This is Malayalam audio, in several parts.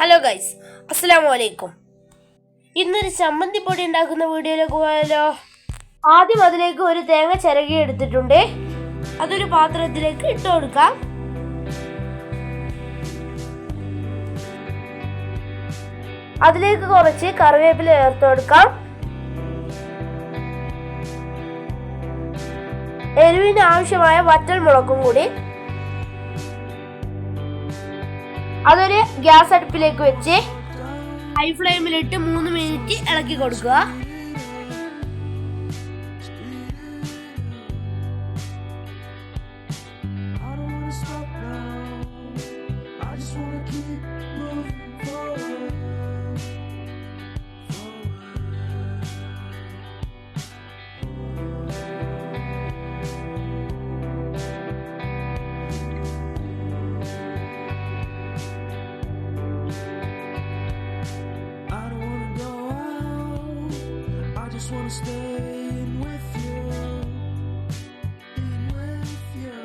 ഹലോ ഗൈസ് അസ്സലാമു അലൈക്കും ഇന്നൊരു ചമ്മന്തി പൊടി ഉണ്ടാക്കുന്ന വീഡിയോയിലേക്ക് പോയാലോ? ആദ്യം അതിലേക്ക് ഒരു തേങ്ങ ചിരകി എടുത്തിട്ടുണ്ട്. അതൊരു പാത്രത്തിലേക്ക് ഇട്ട് കൊടുക്കാം. അതിലേക്ക് കുറച്ച് കറിവേപ്പില ചേർത്ത് കൊടുക്കാം. എരിവിന് ആവശ്യമായ വറ്റൽ മുളകും കൂടി അതൊരു ഗ്യാസ് അടുപ്പിലേക്ക് വെച്ച് ഹൈ ഫ്ലെയിമിലിട്ട് മൂന്ന് മിനിറ്റ് ഇളക്കി കൊടുക്കുക. Just wanna stay in with you. In with you.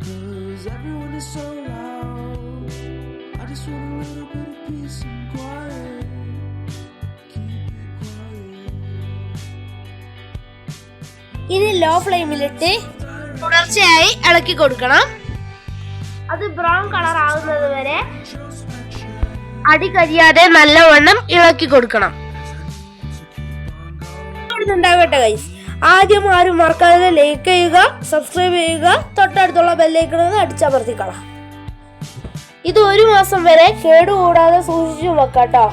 Cause everyone is so loud. I just want a little bit of peace and quiet. Keep it quiet. ഇനി ലോ ഫ്ലെയിമിലിട്ട് തുടർച്ചയായി ഇളക്കി കൊടുക്കണം അത് ബ്രൗൺ കളർ ആവുന്നത് വരെ അടി കരിയാതെ നല്ലവണ്ണം ഇളക്കി കൊടുക്കണം ഉണ്ടാകട്ടെ ഗൈസ് ആദ്യം ആരും മറക്കാതെ ലൈക്ക് ചെയ്യുക സബ്സ്ക്രൈബ് ചെയ്യുക തൊട്ടടുത്തുള്ള ബെല്ലൈക്കണമെന്ന് അടിച്ചമർത്തിക്കളാം. ഇത് ഒരു മാസം വരെ കേടുകൂടാതെ സൂക്ഷിച്ചു വെക്കാട്ടോ.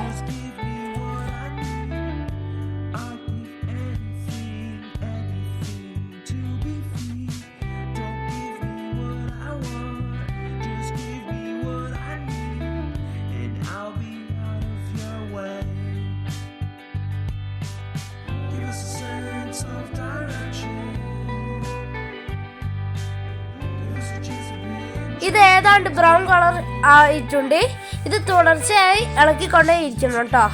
ഇത് ഏതാണ്ട് ബ്രൗൺ കളർ ആയിട്ടുണ്ട്. ഇത് തുടർച്ചയായി ഇളക്കിക്കൊണ്ടേ ഇരിക്കണം കേട്ടോ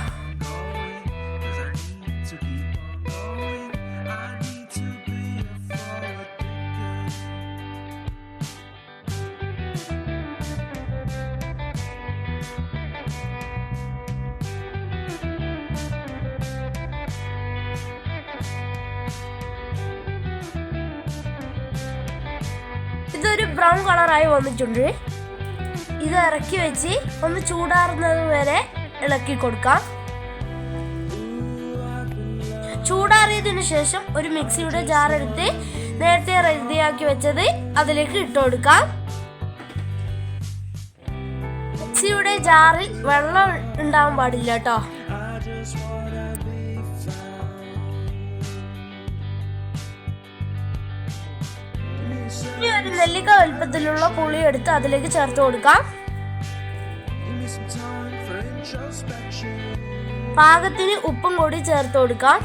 ബ്രൗൺ കളറായി വന്നിട്ടുണ്ട്. ഇത് ഇറക്കി വെച്ച് ഒന്ന് ചൂടാറുന്നത് വരെ ഇളക്കി കൊടുക്കാം. ചൂടാറിയതിനു ശേഷം ഒരു മിക്സിയുടെ ജാർ എടുത്ത് നേരത്തെ റെഡിയാക്കി വെച്ചത് അതിലേക്ക് ഇട്ട് കൊടുക്കാം. മിക്സിയുടെ ജാറിൽ വെള്ളം ഉണ്ടാവാൻ പാടില്ല കേട്ടോ. നെല്ലിക്ക വലുപ്പത്തിലുള്ള പുളി എടുത്ത് അതിലേക്ക് ചേർത്ത് കൊടുക്കാം. പാകത്തിന് ഉപ്പും കൂടി ചേർത്ത് കൊടുക്കാം.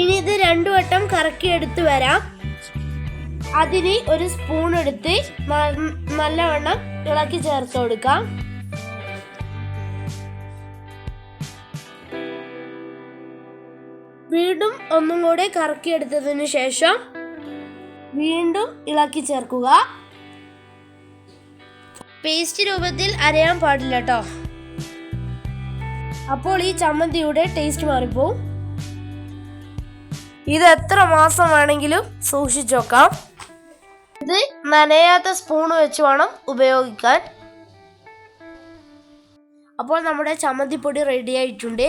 ഇനി ഇത് രണ്ടു വട്ടം കറക്കി എടുത്ത് വരാം. അതിന് ഒരു സ്പൂൺ എടുത്ത് നല്ലവണ്ണം ഇളക്കി ചേർത്ത് കൊടുക്കാം. വീണ്ടും ഒന്നും കൂടെ കറക്കിയെടുത്തതിന് ശേഷം വീണ്ടും ഇളക്കി ചേർക്കുക. പേസ്റ്റ് രൂപത്തിൽ അരയാൻ പാടില്ല കേട്ടോ അപ്പോൾ ഈ ചമ്മന്തിയുടെ ടേസ്റ്റ് മാറിപ്പോവും. ഇത് എത്ര മാസം വേണമെങ്കിലും സൂക്ഷിച്ചു വെക്കാം. ഇത് നനയാത്ത സ്പൂൺ വെച്ച് വേണം ഉപയോഗിക്കാൻ. അപ്പോൾ നമ്മുടെ ചമ്മന്തിപ്പൊടി റെഡി ആയിട്ടുണ്ട്.